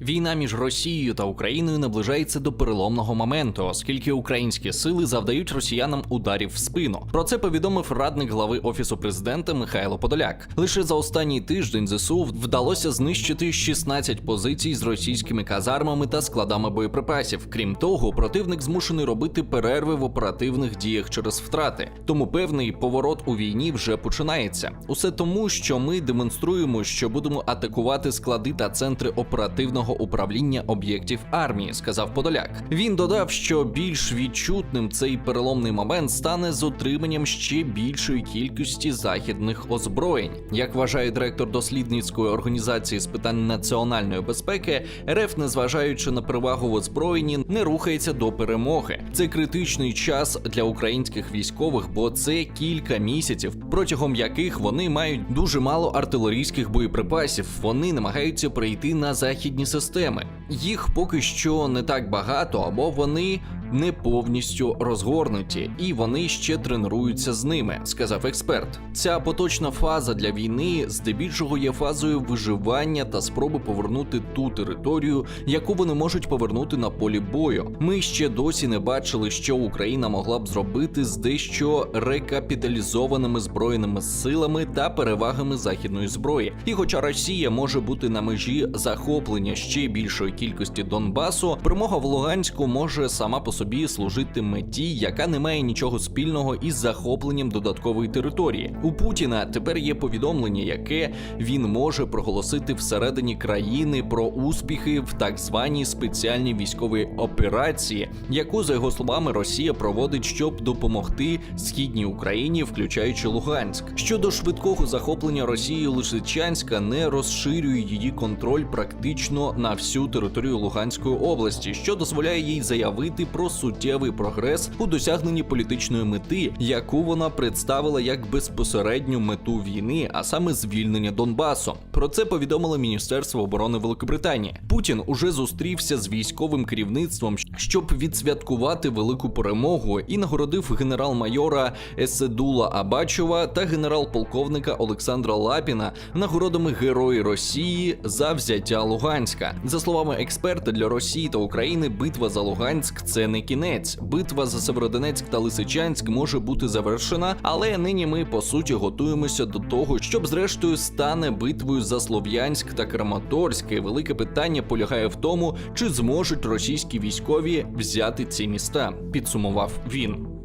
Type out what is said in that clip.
Війна між Росією та Україною наближається до переломного моменту, оскільки українські сили завдають росіянам ударів в спину. Про це повідомив радник глави офісу президента Михайло Подоляк. Лише за останній тиждень ЗСУ вдалося знищити 16 позицій з російськими казармами та складами боєприпасів. Крім того, противник змушений робити перерви в оперативних діях через втрати. Тому певний поворот у війні вже починається. Усе тому, що ми демонструємо, що будемо атакувати склади та центри оперативного управління об'єктів армії, сказав Подоляк. Він додав, що більш відчутним цей переломний момент стане з отриманням ще більшої кількості західних озброєнь. Як вважає директор дослідницької організації з питань національної безпеки, РФ, незважаючи на перевагу в озброєнні, не рухається до перемоги. Це критичний час для українських військових, бо це кілька місяців, протягом яких вони мають дуже мало артилерійських боєприпасів. Вони намагаються прийти на західні системи. Їх поки що не так багато, або вони не повністю розгорнуті, і вони ще тренуються з ними, сказав експерт. Ця поточна фаза для війни здебільшого є фазою виживання та спроби повернути ту територію, яку вони можуть повернути на полі бою. Ми ще досі не бачили, що Україна могла б зробити з дещо рекапіталізованими збройними силами та перевагами західної зброї. І хоча Росія може бути на межі захоплення ще більшої кількості Донбасу, перемога в Луганську може сама по собі служити меті, яка не має нічого спільного із захопленням додаткової території. У Путіна тепер є повідомлення, яке він може проголосити всередині країни про успіхи в так званій спеціальній військовій операції, яку за його словами Росія проводить, щоб допомогти східній Україні, включаючи Луганськ. Щодо швидкого захоплення Росії Лисичанська не розширює її контроль практично на всю територію Луганської області, що дозволяє їй заявити про суттєвий прогрес у досягненні політичної мети, яку вона представила як безпосередню мету війни, а саме звільнення Донбасу. Про це повідомило Міністерство оборони Великобританії. Путін уже зустрівся з військовим керівництвом, щоб відсвяткувати велику перемогу, і нагородив генерал-майора Еседула Абачова та генерал-полковника Олександра Лапіна нагородами Герої Росії за взяття Луганська. За словами експерта, для Росії та України битва за Луганськ це не кінець. Битва за Северодонецьк та Лисичанськ може бути завершена, але нині ми по суті готуємося до того, щоб зрештою стане битвою за Слов'янськ та Краматорськ. І Велике питання полягає в тому, чи зможуть російські військові взяти ці міста. Підсумував він.